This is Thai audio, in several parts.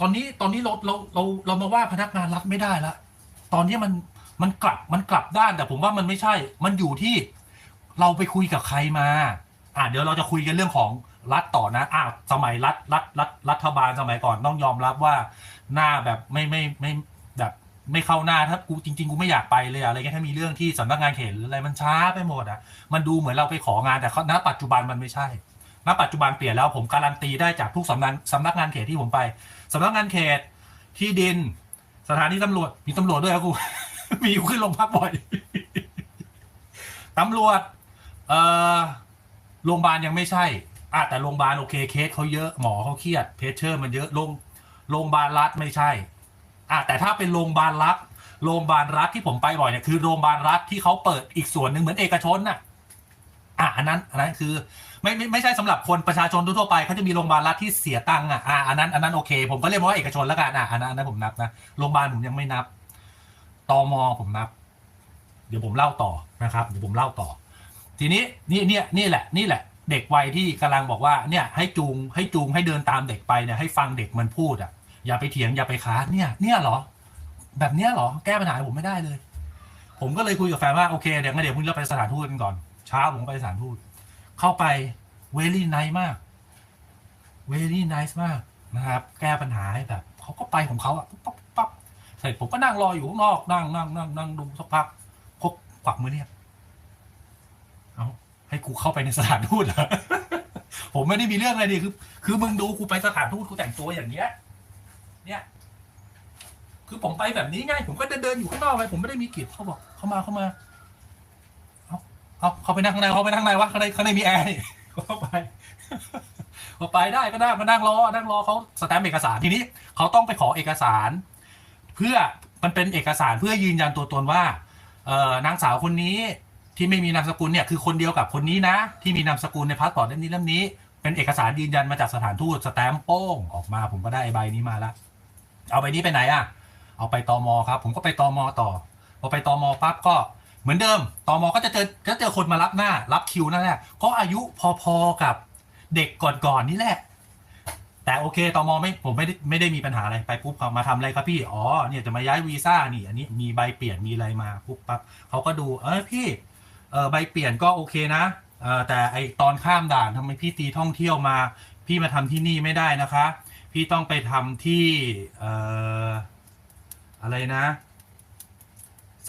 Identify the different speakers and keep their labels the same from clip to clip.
Speaker 1: ตอนนี้ตอนนี้เราเราเราเรามาว่าพนักงานรัฐไม่ได้ละตอนนี้มันมันกลับมันกลับด้านแต่ผมว่ามันไม่ใช่ มันอยู่ที่เราไปคุยกับใครมา อะเดี๋ยวเราจะคุยกันเรื่องของรัฐต่อนะอะสมัยรัฐรัฐรัฐรัฐบาลสมัยก่อนต้องยอมรับว่าหน้าแบบไม่ไม่ไม่แบบไม่เข้าหน้าถ้ากูจริงๆกูไม่อยากไปเลยอะไรเงี้ยถ้ามีเรื่องที่สำนักงานเขตหรืออะไรมันช้าไปหมดอะ มันดูเหมือนเราไปของานแต่ณปัจจุบันมันไม่ใช่ ณปัจจุบันเปลี่ยนแล้วผมการันตีได้จากทุกสำนักสำนักงานเขตที่ผมไปสำนักงานเขตที่ดิน สถานีตำรวจมีตำรวจด้วยครับกูมีอยู่ขึ้นโรงพักบ่อยตำรวจเอ่อโรงพยาบาลยังไม่ใช่อะแต่โรงพยาบาลโอเคเคสเขาเยอะหมอเขาเครียดเพชเชอร์มันเยอะโรงโรงพยาบาลรัฐไม่ใช่อะแต่ถ้าเป็นโรงพยาบาลรัฐโรงพยาบาลรัฐที่ผมไปบ่อยเนี่ยคือโรงพยาบาลรัฐที่เขาเปิดอีกส่วนหนึ่งเหมือนเอกชนน่ะอะอันนั้นอันนั้นคือ ไม่ไม่ไม่ใช่สำหรับคนประชาชนทั่วไปเขาจะมีโรงพยาบาลรัฐที่เสียตังค์อะอะอันนั้นอันนั้นโอเค ผมก็เรียกว่าเอกชนแล้วกันอะอันนั้นอันนั้นผมนับนะโรงพยาบาลผมยังไม่นับตมผมนับ เดี๋ยวผมเล่าต่อนะครับเดี๋ยวผมเล่าต่อ ทีนี้นี่เนี่ยนี่แหละนี่แหละ เด็กวัยที่กำลังบอกว่าเนี่ยให้จูงให้จูงให้เดินตามเด็กไปเนี่ยให้ฟังเด็กมันพูดอะอย่าไปเถียงอย่าไปค้านเนี่ย เนี่ยเหรอ แบบเนี้ยเหรอแก้ปัญหาผมไม่ได้เลย ผมก็เลยคุยกับแฟนว่าโอเคเดี๋ยวงั้นเดี๋ยวพรุ่งนี้เราไปสถานทูตกันก่อนเช้าผมไปสถานทูต เข้าไปเวลี่ไนท์มากเวลี่ไนท์มากนะครับ แก้ปัญหาให้แบบเขาก็ไปของเขาอะปุ๊บปั๊บปุ๊บปั๊บเสร็จผมก็นั่งรออยู่ข้างนอกนั่งนั่งนั่งนั่งดูสักพักพบกวักมือเรียกเอาให้กูเข้าไปในสถานทูตเหรอผมไม่ได้มีเรื่องอะไรดีคือ คือมึงดูกูไปสถานทูตกูแต่งตัวอย่างเงี้ย เนี่ย คือผมไปแบบนี้ไงผมก็เดินเดินอยู่ข้างนอกเลยผมไม่ได้มีกิจเขาบอก เข้ามาเข้ามา เอาเขาไปนั่งข้างในเขาไปนั่งข้างในวะข้างในข้างในมีแอร์นี่เข้าไปก็ไปได้ก็ได้มานั่งรอนั่งรอเขาสแตมป์เอกสารทีนี้เขาต้องไปขอเอกสาร เพื่อมันเป็นเอกสารเพื่อยืนยันตัวตนว่าเออนางสาวคนนี้ที่ไม่มีนามสกุลเนี่ยคือคนเดียวกับคนนี้นะ ที่มีนามสกุลในพาสปอร์ตเล่มนี้เล่มนี้เป็นเอกสารยืนยันมาจากสถานทูตสแตมป์โป้งออกมาผมก็ได้ใบนี้มาแล้วเอาใบนี้ไปไหนอะ เอาไปตมครับ ผมก็ไปตมต่อพอไปตมปั๊บก็ เหมือนเดิมตอมอก็จะเจอจะเจอคนมารับหน้า รับคิวนั่นแหละก็อายุพอๆกับเด็กก่อนๆนี่แหละ แต่โอเคตอมอไม่ผมไม่ได้ไม่ได้มีปัญหาอะไรไปปุ๊บเขามาทำอะไรครับพี่อ๋อเนี่ยจะมาย้ายวีซ่านี่ อันนี้มีใบเปลี่ยนมีอะไรมาปุ๊บปั๊บเขาก็ดู เออพี่เออใบเปลี่ยนก็โอเคนะเออแต่ไอตอนข้ามด่านทำไมพี่ตีท่องเที่ยวมา พี่มาทำที่นี่ไม่ได้นะคะ พี่ต้องไปทำที่เอออะไรนะ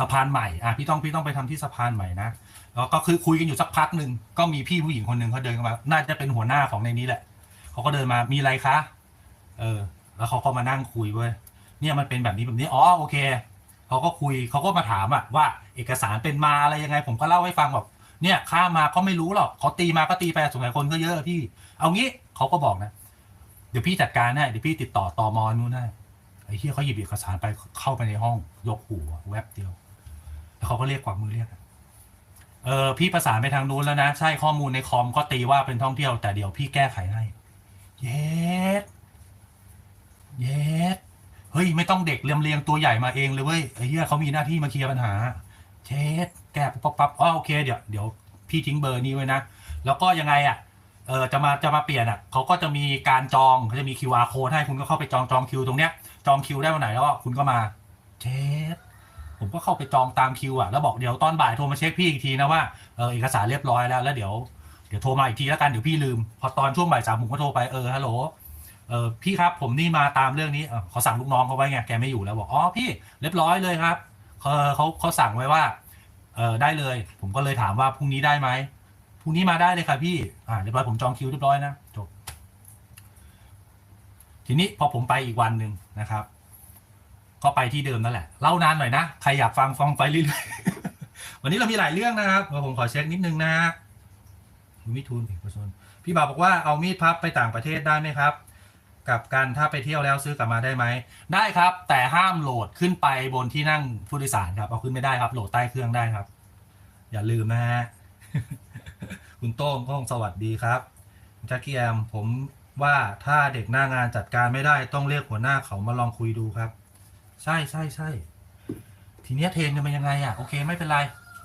Speaker 1: ะพานใหม่อะพี่ต้องพี่ต้องไปทำที่สะพานใหม่นะแล้วก็คือคุยกันอยู่สักพักหนึ่งก็มีพี่ผู้หญิงคนหนึ่งเขาเดินเข้ามา น่าจะเป็นหัวหน้าของในนี้แหละเขาก็เดินมามีอะไรคะเออ แล้วเขาก็มานั่งคุยเว้ยเนี่ยมันเป็นแบบนี้แบบนี้อ๋อโอเคเขาก็คุยเขาก็มาถามอะว่า เอกสารเป็นมาอะไรยังไง ผมก็เล่าให้ฟังแบบเนี่ยข้ามาก็ไม่รู้หรอกเขาตีมาก็ตีไปสงสัยคนก็เยอะพี่ เอางี้เขาก็บอกนะเดี๋ยวพี่จัดการให้เดี๋ยวพี่ติดต่อตอมอนู้นให้ไอ้ที่เขาหยิบเอกสารไปเข้าไปในห้อง ยกหูแวบเดียว เขาก็เรียกกวักมือเรียกเออพี่ประสานไปทางนู้นแล้วนะ ใช่ข้อมูลในคอมก็ตีว่าเป็นท่องเที่ยว แต่เดี๋ยวพี่แก้ไขให้เย็ดเย็ดเฮ้ย ไม่ต้องเด็กเรียมเรียงตัวใหญ่มาเองเลยเว้ยไอ้เหี้ยเขามีหน้าที่มาเคลียร์ปัญหาเช็ดแก้ปั๊บปั๊บอ๋อโอเคเดี๋ยวเดี๋ยวพี่ทิ้งเบอร์นี้ไว้นะ แล้วก็ยังไงอะเออจะมาจะมาเปลี่ยนอะเขาก็จะมีการจองเขาจะมี QR code ให้คุณก็เข้าไปจองจองคิวตรงเนี้ยจองคิวได้วันไหนแล้วคุณก็มาเช็ด ผมก็เข้าไปจองตามคิวอะแล้วบอกเดี๋ยวตอนบ่ายโทรมาเช็คพี่อีกทีนะว่าเออเอกสารเรียบร้อยแล้วแล้วเดี๋ยวเดี๋ยวโทรมาอีกทีแล้วกันเดี๋ยวพี่ลืม พอตอนช่วงบ่ายสามผมก็โทรไปเออฮัลโหลเออพี่ครับผมนี่มาตามเรื่องนี้เขาสั่งลูกน้องเขาไว้ไงแกไม่อยู่แล้วบอกอ๋อพี่เรียบร้อยเลยครับเออเขาเขาสั่งไว้ว่าเออได้เลย ผมก็เลยถามว่าพรุ่งนี้ได้ไหมพรุ่งนี้มาได้เลยค่ะพี่อ่าเรียบร้อยผมจองคิวเรียบร้อยนะจบทีนี้พอผมไปอีกวันหนึ่งนะครับ ก็ไปที่เดิมนั่นแหละ เล่านานหน่อยนะ ใครอยากฟังฟังไปเรื่อยๆ วันนี้เรามีหลายเรื่องนะครับผมขอเช็คนิดนึงนะมิทุนเอกชนพี่บ่าวบอกว่าเอามีดพับไปต่างประเทศได้ไหมครับ กับการถ้าไปเที่ยวแล้วซื้อกลับมาได้ไหม ได้ครับ แต่ห้ามโหลดขึ้นไปบนที่นั่งผู้โดยสารครับ เอาขึ้นไม่ได้ครับ โหลดใต้เครื่องได้ครับ อย่าลืมนะฮะ คุณโต้งก้องสวัสดีครับคุณจักกี้แอมผมว่าถ้าเด็กหน้างานจัดการไม่ได้ต้องเรียกหัวหน้าเขามาลองคุยดูครับ ใช่ใช่ใช่ทีเนี้ยเทรนกันมายังไงอะโอเคไม่เป็นไร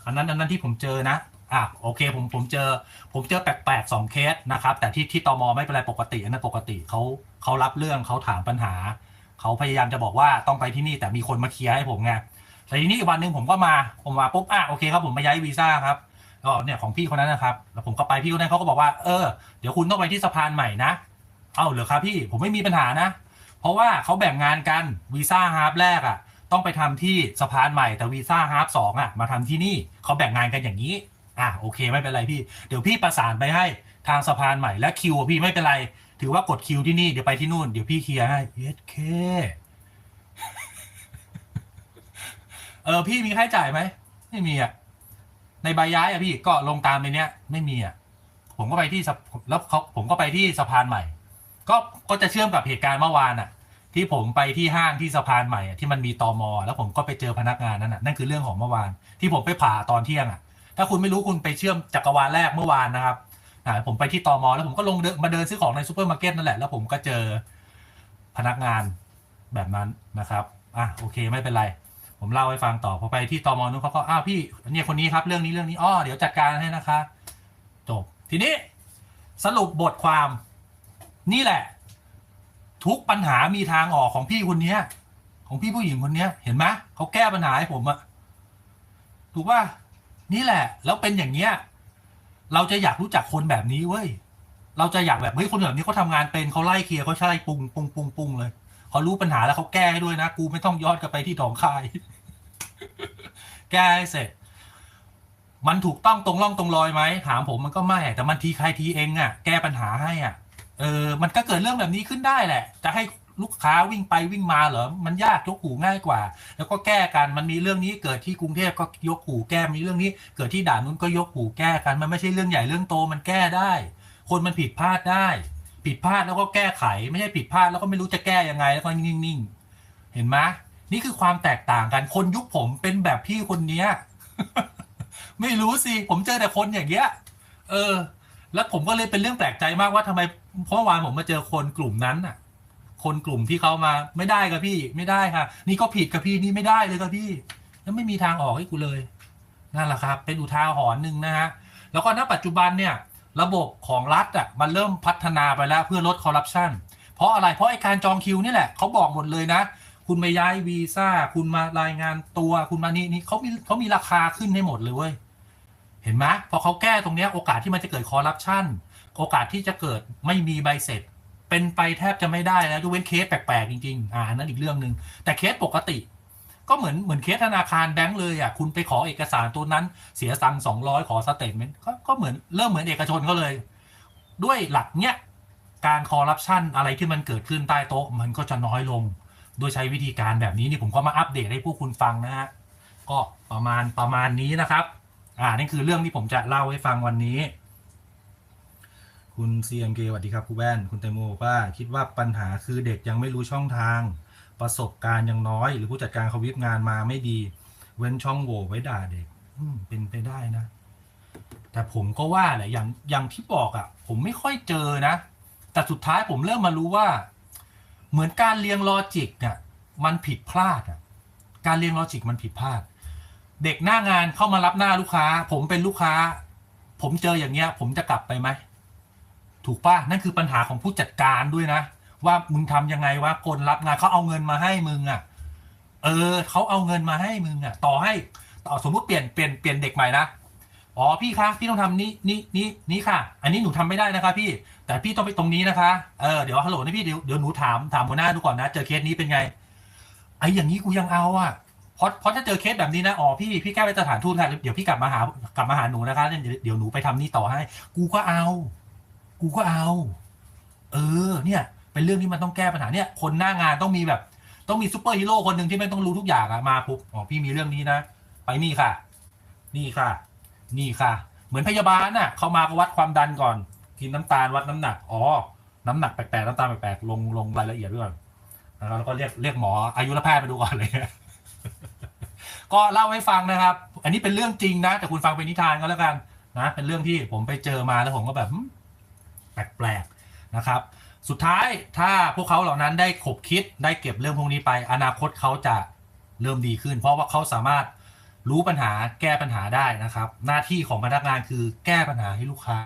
Speaker 1: อันนั้นอันนั้นที่ผมเจอนะอะโอเคผมผมเจอ ผมเจอแปลกๆสองเคสนะครับ แต่ที่ที่ตมไม่เป็นไรปกติอันนั้นปกติเขาเขารับเรื่องเขาถามปัญหาเขาพยายามจะบอกว่าต้องไปที่นี่แต่มีคนมาเคลียร์ให้ผมไงแต่ทีนี้วันหนึ่งผมก็มาผมมาปุ๊บอะโอเคครับผมมาย้ายวีซ่าครับก็เนี่ยของพี่คนนั้นนะครับ แล้วผมก็ไปพี่คนนั้นเขาก็บอกว่าเออเดี๋ยวคุณต้องไปที่สะพานใหม่นะ เอ้าเหรอครับพี่ผมไม่มีปัญหานะ ราะว่าเขาแบ่งงานกันวีซ่าฮาร์ฟแรกอะ ต้องไปทำที่สะพานใหม่แต่วีซ่าฮาร์ฟสองอะมาทำที่นี่เขาแบ่งงานกันอย่างนี้อะโอเคไม่เป็นไรพี่ เดี๋ยวพี่ประสานไปให้ทางสะพานใหม่และคิวพี่ไม่เป็นไร ถือว่ากดคิวที่นี่เดี๋ยวไปที่นู่นเดี๋ยวพี่เคลียร์ให้เยสเคเออพี่มีค่าใช้จ่ายไหมไม่มีอะในใบย้ายอะพี่ก็ลงตามในเนี้ย ไม่มีอะผมก็ไปที่แล้วเขาผมก็ไปที่สะพานใหม่ ก็ก็จะเชื่อมกับเหตุการณ์เมื่อวานอะ ที่ผมไปที่ห้างที่สะพานใหม่อะที่มันมีตอมอแล้วผมก็ไปเจอพนักงานนั่นน่ะนั่นคือเรื่องของเมื่อวาน ที่ผมไปผ่าตอนเที่ยงอะ ถ้าคุณไม่รู้คุณไปเชื่อมจักรวาลแรกเมื่อวานนะครับอ่าผมไปที่ตอมอแล้วผมก็ลงเดินมาเดินซื้อของในซูเปอร์มาร์เก็ตนั่นแหละแล้วผมก็เจอพนักงานแบบนั้นนะครับอะโอเคไม่เป็นไร ผมเล่าให้ฟังต่อพอไปที่ตอมอนู้นเขาก็อ้าวพี่เนี่ยคนนี้ครับเรื่องนี้เรื่องนี้อ้อเดี๋ยวจัดการให้นะคะจบทีนี้สรุปบทความนี่แหละ ทุกปัญหามีทางออกของพี่คนเนี้ย ของพี่ผู้หญิงคนเนี้ย เห็นไหมเขาแก้ปัญหาให้ผมอะถูกป่ะนี่แหละ แล้วเป็นอย่างเนี้ย เราจะอยากรู้จักคนแบบนี้เว้ยเราจะอยากแบบเฮ้ยคนแบบนี้เขาทำงานเป็นเขาไล่เคลียร์เขาใช่ปรุงปรุงปุงปุงเลยเขารู้ปัญหาแล้วเขาแก้ให้ด้วยนะ กูไม่ต้องย้อนกลับไปที่หนองคาย แก้เสร็จ มันถูกต้องตรงร่องตรงรอยไหมถามผมมันก็ไม่แต่มันทีใครทีเองอะแก้ปัญหาให้อะ เออมันก็เกิดเรื่องแบบนี้ขึ้นได้แหละ จะให้ลูกค้าวิ่งไปวิ่งมาเหรอ มันยากยกหูง่ายกว่า แล้วก็แก้กัน มันมีเรื่องนี้เกิดที่กรุงเทพก็ยกหูแก้ มีเรื่องนี้เกิดที่ด่านนู้นก็ยกหูแก้กัน มันไม่ใช่เรื่องใหญ่เรื่องโตมันแก้ได้ คนมันผิดพลาดได้ ผิดพลาดแล้วก็แก้ไข ไม่ใช่ผิดพลาดแล้วก็ไม่รู้จะแก้ยังไงแล้วก็นิ่งๆ เห็นไหมนี่คือความแตกต่างกัน คนยุคผมเป็นแบบพี่คนเนี้ย ไม่รู้สิ ผมเจอแต่คนอย่างเงี้ย เออ แล้วผมก็เลยเป็นเรื่องแปลกใจมากว่าทำไม เพราะวานผมมาเจอคนกลุ่มนั้นน่ะ คนกลุ่มที่เขามาไม่ได้ครับพี่ไม่ได้ค่ะ นี่ก็ผิดกับพี่นี่ไม่ได้เลยครับพี่ แล้วไม่มีทางออกให้กูเลยนั่นแหละครับ เป็นอุทาหรณ์หนึ่งนะฮะแล้วก็ณปัจจุบันเนี่ย ระบบของรัฐอะมันเริ่มพัฒนาไปแล้วเพื่อลดคอร์รัปชันเพราะอะไรเพราะไอการจองคิวนี่แหละเขาบอกหมดเลยนะ คุณมาย้ายวีซ่าคุณมารายงานตัวคุณมานี่นี่เขามีเขามีราคาขึ้นให้หมดเลยเว้ยเห็นไหมพอเขาแก้ตรงนี้โอกาสที่มันจะเกิดคอร์รัปชัน โอกาสที่จะเกิดไม่มีใบเสร็จ เป็นไปแทบจะไม่ได้แล้วยกเว้นเคสแปลกๆจริงๆอ่าอันนั้นอีกเรื่องหนึ่งแต่เคสปกติ ก็เหมือนเหมือนเคสธนาคารแบงก์เลยอะคุณไปขอเอกสารตัวนั้นเสียตังสองร้อยขอสเตทเมนต์ก็เหมือนเริ่มเหมือนเอกชนเขาเลย ด้วยหลักเนี้ยการคอร์รัปชันอะไรที่มันเกิดขึ้นใต้โต๊ะมันก็จะน้อยลง โดยใช้วิธีการแบบนี้นี่ผมก็มาอัปเดตให้พวกคุณฟังนะฮะก็ประมาณประมาณนี้นะครับ อ่านี่คือเรื่องที่ผมจะเล่าให้ฟังวันนี้ คุณ CMK สวัสดีครับครูแว่นคุณแตงโมบอกว่าคิดว่าปัญหาคือเด็กยังไม่รู้ช่องทาง ประสบการณ์ยังน้อย หรือผู้จัดการเขาวิบงานมาไม่ดี เว้นช่องโหว่ไว้ด่าเด็กอืเป็นไปได้นะ แต่ผมก็ว่าแหละอย่างอย่างที่บอกอะ่ะ ผมไม่ค่อยเจอนะ แต่สุดท้ายผมเริ่มมารู้ว่า เหมือนการเรียงลอจิกเนี่ยมันผิดพลาดอะ่ะการเรียงลอจิกมันผิดพลาด เด็กหน้างานเข้ามารับหน้าลูกค้า ผมเป็นลูกค้า ผมเจออย่างเงี้ย ผมจะกลับไปไหม ถูกปะนั่นคือปัญหาของผู้จัดการด้วยนะ ว่ามึงทำยังไงวะคนรับงานเขาเอาเงินมาให้มึงอะ่ะ เออเขาเอาเงินมาให้มึงอะ่ะ ต่อให้ต่อสมมุติเปลี่ยนเปลี่ยนเปลี่ยนเด็กใหม่นะอ๋อพี่คะพี่ต้องทำนี่นี่นี่นี่ค่ะ อันนี้หนูทำไม่ได้นะคะ พี่แต่พี่ต้องไปตรงนี้นะคะเออเดี๋ยวฮัลโหลนะพี่เดี๋ยวเดี๋ยวหนูถามถามหัวหน้าดูก่อนนะเจอเคสนี้เป็นไงไอ้อย่างนี้กูยังเอาอะเพราะเพราะถ้าเจอเคสแบบนี้นะอ๋อพี่พี่แก้ไปสถานทูตค่ะเดี๋ยวพี่กลับมาหากลับมาหาหนูนะคะ เดี๋ยวเดี๋ยวหนูไปทำนี่ต่อให้ กูก็เอา กูก็เอา เออ เนี่ย เป็นเรื่องที่มันต้องแก้ปัญหาเนี่ย คนหน้างานต้องมีแบบ ต้องมีซูเปอร์ฮีโร่คนหนึ่งที่ไม่ต้องรู้ทุกอย่างอะมาปุ๊บอ๋อพี่มีเรื่องนี้นะ ไปนี่ค่ะ นี่ค่ะ นี่ค่ะ เหมือนพยาบาลน่ะ เขามาก็วัดความดันก่อน กินน้ำตาลวัดน้ำหนัก อ๋อ น้ำหนักแปลกๆ น้ำตาลแปลกๆ ลงลงรายละเอียดด้วยก่อนนะครับแล้วก็เรียกเรียกหมออายุรแพทย์ไปดูก่อนเลยก็เล่าให้ฟังนะครับ อันนี้เป็นเรื่องจริงนะ แต่คุณฟังเป็นนิทานก็แล้วกันนะ เป็นเรื่องที่ผมไปเจอมาแล้วผมก็แบบ แปลกๆนะครับ สุดท้ายถ้าพวกเขาเหล่านั้นได้ขบคิดได้เก็บเรื่องพวกนี้ไป อนาคตเขาจะเริ่มดีขึ้น เพราะว่าเขาสามารถรู้ปัญหาแก้ปัญหาได้นะครับ หน้าที่ของพนักงานคือแก้ปัญหาให้ลูกค้า